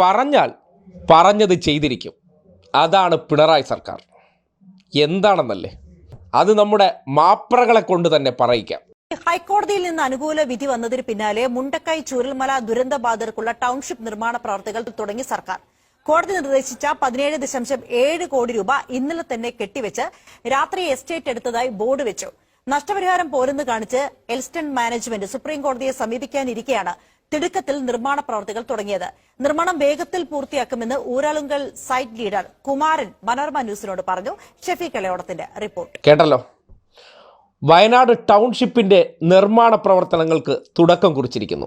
പറഞ്ഞാൽ പറഞ്ഞത് ചെയ്തിരിക്കും. അതാണ് പിണറായി സർക്കാർ. എന്താണെന്നല്ലേ? അത് നമ്മുടെ മാപ്രകളെ കൊണ്ട് തന്നെ പറയിക്കാം. ഹൈക്കോടതിയിൽ നിന്ന് അനുകൂല വിധി വന്നതിന് പിന്നാലെ മുണ്ടക്കൈ ചൂരൽമല ദുരന്ത ബാധിതർക്കുള്ള ടൗൺഷിപ്പ് നിർമ്മാണ പ്രവർത്തികൾ തുടങ്ങി സർക്കാർ. കോടതി നിർദ്ദേശിച്ച പതിനേഴ് ദശാംശം ഏഴ് കോടി രൂപ ഇന്നലെ തന്നെ കെട്ടിവെച്ച് രാത്രി എസ്റ്റേറ്റ് എടുത്തതായി ബോർഡ് വെച്ചു. നഷ്ടപരിഹാരം പോരെന്ന് കാണിച്ച് എൽസ്റ്റൺ മാനേജ്മെന്റ് സുപ്രീം കോടതിയെ സമീപിക്കാനിരിക്കെയാണ് തിടുക്കത്തിൽ നിർമ്മാണ പ്രവർത്തികൾ തുടങ്ങിയത്. നിർമ്മാണം വേഗത്തിൽ പൂർത്തിയാക്കുമെന്ന് ഊരാളുങ്കൽ സൈറ്റ് ലീഡർ കുമാരൻ മനോരമ ന്യൂസിനോട് പറഞ്ഞു. ഷെഫീഖ് ഇളയോടത്തിന്റെ റിപ്പോർട്ട്. കേട്ടല്ലോ. വയനാട് ടൗൺഷിപ്പിന്റെ നിർമ്മാണ പ്രവർത്തനങ്ങൾക്ക് തുടക്കം കുറിച്ചിരിക്കുന്നു.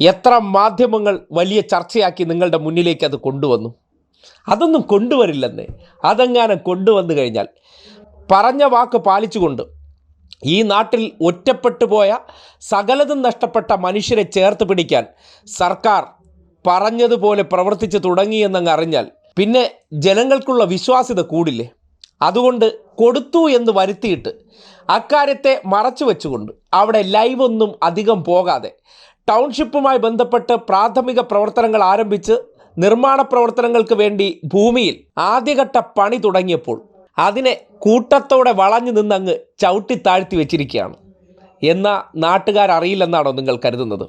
എത്ര മാധ്യമങ്ങൾ വലിയ ചർച്ചയാക്കി നിങ്ങളുടെ മുന്നിലേക്ക് അത് കൊണ്ടുവന്നു. അതൊന്നും കൊണ്ടുവരില്ലെന്ന്. അതെങ്ങാനും കൊണ്ടുവന്നു കഴിഞ്ഞാൽ പറഞ്ഞ വാക്ക് പാലിച്ചുകൊണ്ട് ഈ നാട്ടിൽ ഒറ്റപ്പെട്ടു പോയ സകലതും നഷ്ടപ്പെട്ട മനുഷ്യരെ ചേർത്ത് പിടിക്കാൻ സർക്കാർ പറഞ്ഞതുപോലെ പ്രവർത്തിച്ച് തുടങ്ങിയെന്നങ്ങ് അറിഞ്ഞാൽ പിന്നെ ജനങ്ങൾക്കുള്ള വിശ്വാസ്യത കൂടില്ലേ? അതുകൊണ്ട് കൊടുത്തു എന്ന് വരുത്തിയിട്ട് അക്കാര്യത്തെ മറച്ചു വെച്ചുകൊണ്ട് അവിടെ ലൈവ് ഒന്നും അധികം പോകാതെ ടൗൺഷിപ്പുമായി ബന്ധപ്പെട്ട് പ്രാഥമിക പ്രവർത്തനങ്ങൾ ആരംഭിച്ച് നിർമ്മാണ പ്രവർത്തനങ്ങൾക്ക് വേണ്ടി ഭൂമിയിൽ ആദ്യഘട്ട പണി തുടങ്ങിയപ്പോൾ അതിനെ കൂട്ടത്തോടെ വളഞ്ഞു നിന്നങ്ങ് ചവിട്ടി താഴ്ത്തി വെച്ചിരിക്കുകയാണ്. എന്നാൽ നാട്ടുകാരറിയില്ലെന്നാണോ നിങ്ങൾ കരുതുന്നത്?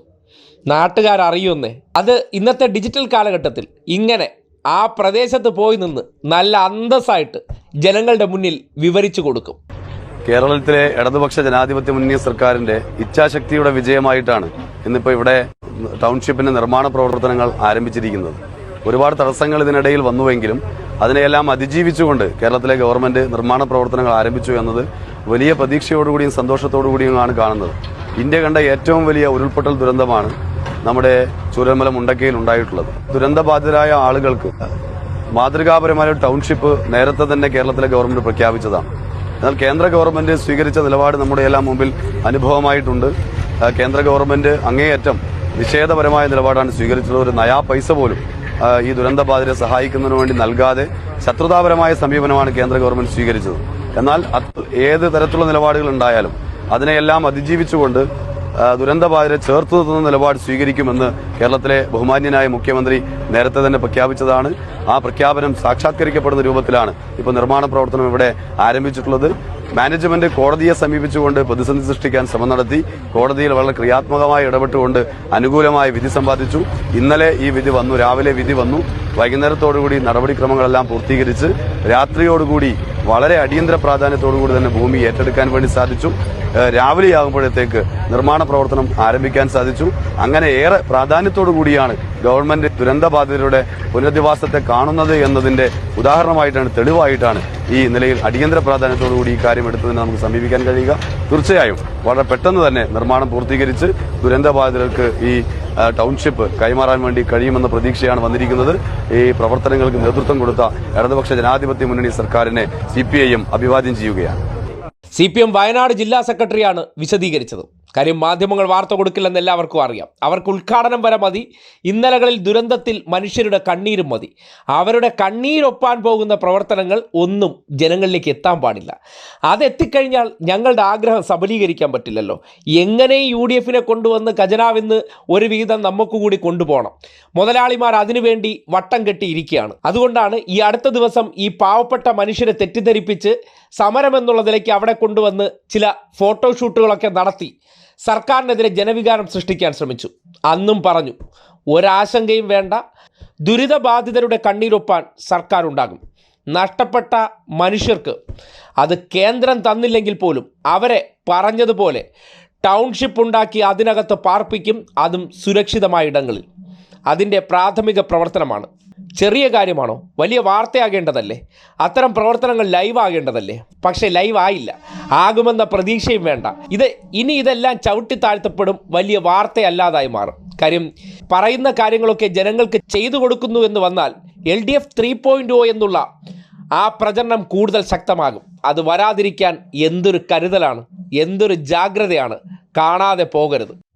നാട്ടുകാരറിയുമെന്നേ അത് ഇന്നത്തെ ഡിജിറ്റൽ കാലഘട്ടത്തിൽ ഇങ്ങനെ ആ പ്രദേശത്ത് പോയി നിന്ന് നല്ല അന്തസ്സായിട്ട് ജനങ്ങളുടെ മുന്നിൽ വിവരിച്ചു കൊടുക്കും. കേരളത്തിലെ ഇടതുപക്ഷ ജനാധിപത്യ മുന്നണി സർക്കാരിന്റെ ഇച്ഛാശക്തിയുടെ വിജയമായിട്ടാണ് ഇന്നിപ്പോൾ ഇവിടെ ടൗൺഷിപ്പിന്റെ നിർമ്മാണ പ്രവർത്തനങ്ങൾ ആരംഭിച്ചിരിക്കുന്നത്. ഒരുപാട് തടസ്സങ്ങൾ ഇതിനിടയിൽ വന്നുവെങ്കിലും അതിനെയെല്ലാം അതിജീവിച്ചുകൊണ്ട് കേരളത്തിലെ ഗവൺമെന്റ് നിർമ്മാണ പ്രവർത്തനങ്ങൾ ആരംഭിച്ചു എന്നത് വലിയ പ്രതീക്ഷയോടുകൂടിയും സന്തോഷത്തോടുകൂടിയുമാണ് കാണുന്നത്. ഇന്ത്യ കണ്ട ഏറ്റവും വലിയ ഉരുൾപൊട്ടൽ ദുരന്തമാണ് നമ്മുടെ ചൂരൽമല മുണ്ടക്കയിൽ ഉണ്ടായിട്ടുള്ളത്. ദുരന്തബാധിതരായ ആളുകൾക്ക് മാതൃകാപരമായ ടൗൺഷിപ്പ് നേരത്തെ തന്നെ കേരളത്തിലെ ഗവൺമെന്റ് പ്രഖ്യാപിച്ചതാണ്. എന്നാൽ കേന്ദ്ര ഗവൺമെന്റ് സ്വീകരിച്ച നിലപാട് നമ്മുടെ എല്ലാം മുമ്പിൽ അനുഭവമായിട്ടുണ്ട്. കേന്ദ്ര ഗവൺമെന്റ് അങ്ങേയറ്റം നിഷേധപരമായ നിലപാടാണ് സ്വീകരിച്ചത് ഒരു നയാ പൈസ പോലും ഈ ദുരന്തബാധിതരെ സഹായിക്കുന്നതിന് വേണ്ടി നൽകാതെ ശത്രുതാപരമായ സമീപനമാണ് കേന്ദ്ര ഗവൺമെന്റ് സ്വീകരിച്ചത്. എന്നാൽ ഏത് തരത്തിലുള്ള നിലപാടുകൾ ഉണ്ടായാലും അതിനെയെല്ലാം അതിജീവിച്ചുകൊണ്ട് ദുരന്തബാധിതരെ ചേർത്ത് നിർത്തുന്ന നിലപാട് സ്വീകരിക്കുമെന്ന് കേരളത്തിലെ ബഹുമാന്യനായ മുഖ്യമന്ത്രി നേരത്തെ തന്നെ പ്രഖ്യാപിച്ചതാണ്. ആ പ്രഖ്യാപനം സാക്ഷാത്കരിക്കപ്പെടുന്ന രൂപത്തിലാണ് ഇപ്പോൾ നിർമ്മാണ പ്രവർത്തനം ഇവിടെ ആരംഭിച്ചിട്ടുള്ളത്. മാനേജ്മെന്റ് കോടതിയെ സമീപിച്ചുകൊണ്ട് പ്രതിസന്ധി സൃഷ്ടിക്കാൻ ശ്രമം നടത്തി. കോടതിയിൽ വളരെ ക്രിയാത്മകമായി ഇടപെട്ടുകൊണ്ട് അനുകൂലമായ വിധി സമ്പാദിച്ചു. ഇന്നലെ ഈ വിധി വന്നു രാവിലെ വിധി വന്നു. വൈകുന്നേരത്തോടുകൂടി നടപടിക്രമങ്ങളെല്ലാം പൂർത്തീകരിച്ച് രാത്രിയോടുകൂടി വളരെ അടിയന്തര പ്രാധാന്യത്തോടുകൂടി തന്നെ ഭൂമി ഏറ്റെടുക്കാൻ വേണ്ടി സാധിച്ചു. രാവിലെയാകുമ്പോഴത്തേക്ക് നിർമ്മാണ പ്രവർത്തനം ആരംഭിക്കാൻ സാധിച്ചു. അങ്ങനെ ഏറെ പ്രാധാന്യത്തോടു കൂടിയാണ് ഗവൺമെന്റ് ദുരന്തബാധിതരുടെ പുനരധിവാസത്തെ കാണുന്നത് എന്നതിന്റെ ഉദാഹരണമായിട്ടാണ് തെളിവായിട്ടാണ് ഈ നിലയിൽ അടിയന്തര പ്രാധാന്യത്തോടു കൂടി ഈ കാര്യം എടുത്തതിന് നമുക്ക് സമീപിക്കാൻ കഴിയുക. തീർച്ചയായും വളരെ പെട്ടെന്ന് തന്നെ നിർമ്മാണം പൂർത്തീകരിച്ച് ദുരന്തബാധിതർക്ക് ഈ ടൗൺഷിപ്പ് കൈമാറാൻ വേണ്ടി കഴിയുമെന്ന പ്രതീക്ഷയാണ് വന്നിരിക്കുന്നത്. ഈ പ്രവർത്തനങ്ങൾക്ക് നേതൃത്വം കൊടുത്ത ഇടതുപക്ഷ ജനാധിപത്യ മുന്നണി സർക്കാരിനെ സി അഭിവാദ്യം ചെയ്യുകയാണ്. സി പി എം വയനാട് ജില്ലാ സെക്രട്ടറിയാണ് വിശദീകരിച്ചത് കാര്യം മാധ്യമങ്ങൾ വാർത്ത കൊടുക്കില്ലെന്ന് എല്ലാവർക്കും അറിയാം. അവർക്ക് ഉദ്ഘാടനം വരെ മതി. ഇന്നലകളിൽ ദുരന്തത്തിൽ മനുഷ്യരുടെ കണ്ണീരും മതി. അവരുടെ കണ്ണീരൊപ്പാൻ പോകുന്ന പ്രവർത്തനങ്ങൾ ഒന്നും ജനങ്ങളിലേക്ക് എത്താൻ പാടില്ല. അതെത്തിക്കഴിഞ്ഞാൽ ഞങ്ങളുടെ ആഗ്രഹം സബലീകരിക്കാൻ പറ്റില്ലല്ലോ. എങ്ങനെ യു ഡി എഫിനെ കൊണ്ടുവന്ന് ഖജനാവിന്ന് ഒരു വിഹിതം നമുക്ക് കൂടി കൊണ്ടുപോകണം? മുതലാളിമാർ അതിനുവേണ്ടി വട്ടം കെട്ടിയിരിക്കുകയാണ് അതുകൊണ്ടാണ് ഈ അടുത്ത ദിവസം ഈ പാവപ്പെട്ട മനുഷ്യരെ തെറ്റിദ്ധരിപ്പിച്ച് സമരം എന്നുള്ള നിലയ്ക്ക് അവിടെ കൊണ്ടുവന്ന് ചില ഫോട്ടോഷൂട്ടുകളൊക്കെ നടത്തി. സർക്കാരിനെതിരെ ജനവികാരം സൃഷ്ടിക്കാൻ ശ്രമിച്ചു. അന്നും പറഞ്ഞു ഒരാശങ്കയും വേണ്ട ദുരിതബാധിതരുടെ കണ്ണീരൊപ്പാൻ സർക്കാർ ഉണ്ടാകും നഷ്ടപ്പെട്ട മനുഷ്യർക്ക് അത് കേന്ദ്രം തന്നില്ലെങ്കിൽ പോലും അവരെ പറഞ്ഞതുപോലെ ടൗൺഷിപ്പ് ഉണ്ടാക്കി അതിനകത്ത് പാർപ്പിക്കും അതും സുരക്ഷിതമായ ഇടങ്ങളിൽ. അതിന്റെ പ്രാഥമിക പ്രവർത്തനമാണ്. ചെറിയ കാര്യമാണോ? വലിയ വാർത്തയാകേണ്ടതല്ലേ? അത്തരം പ്രവർത്തനങ്ങൾ ലൈവ് ആകേണ്ടതല്ലേ? പക്ഷേ ലൈവ് ആയില്ല. ആകുമെന്ന പ്രതീക്ഷയും വേണ്ട. ഇത് ഇനി ഇതെല്ലാം ചവിട്ടി താഴ്ത്തപ്പെടും വലിയ വാർത്തയല്ലാതായി മാറും. കാര്യം പറയുന്ന കാര്യങ്ങളൊക്കെ ജനങ്ങൾക്ക് ചെയ്തു കൊടുക്കുന്നു എന്ന് വന്നാൽ L D F three point O എന്നുള്ള ആ പ്രചരണം കൂടുതൽ ശക്തമാകും. അത് വരാതിരിക്കാൻ എന്തൊരു കരുതലാണ് എന്തൊരു ജാഗ്രതയാണ് കാണാതെ പോകരുത്.